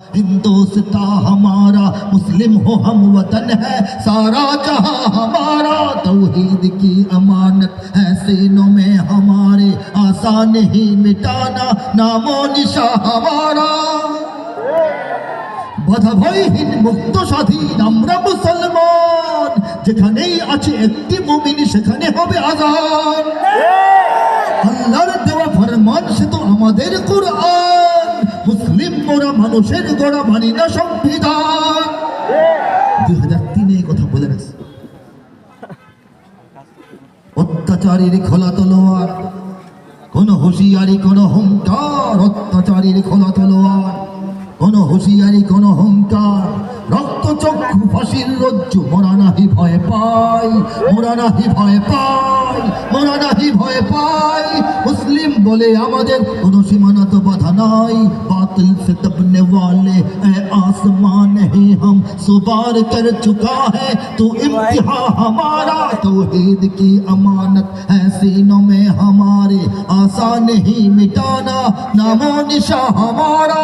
हिंदुस्तान हमारा मुस्लिम हो हम वतन है सारा जहां हमारा तौहीद की अमानत है सीनों में हमारे आसान ही मिटाना नामो निशा हमारा বাধা ভয়হীন মুক্ত স্বাধীন আমরা মুসলমান যেখানেই আছে একটি মুমিন সেখানে হবে আজান আল্লাহর দেওয়া ফরমান সে তো আমাদের কোরআন মোরা মানুষের গড়া মানি না সংবিধান। দুই হাজার তিনে কথা বলে রাখছে অত্যাচারীর খোলা তলোয়ার, কোন হুঁশিয়ারি, কোন হুঙ্কার। অত্যাচারীর খোলা তলোয়ার, কোন হুঁশিয়ারি, কোন হুঙ্কার। রক্ত চক্ষু ফাঁসির রজ্জু, মোরা নাহি ভয় পাই মোরা নাহি ভয় পাই মোরা নাহি ভয় পাই বলে আমাদের কোন সীমানা তো বাধা নাই বাতিল से दबने वाले ए आसमान ही हम सुबार कर चुका है तो इम्तिहान हमारा तौहीद की अमानत है सीनों में हमारे आसान ही मिटाना नामो निशा हमारा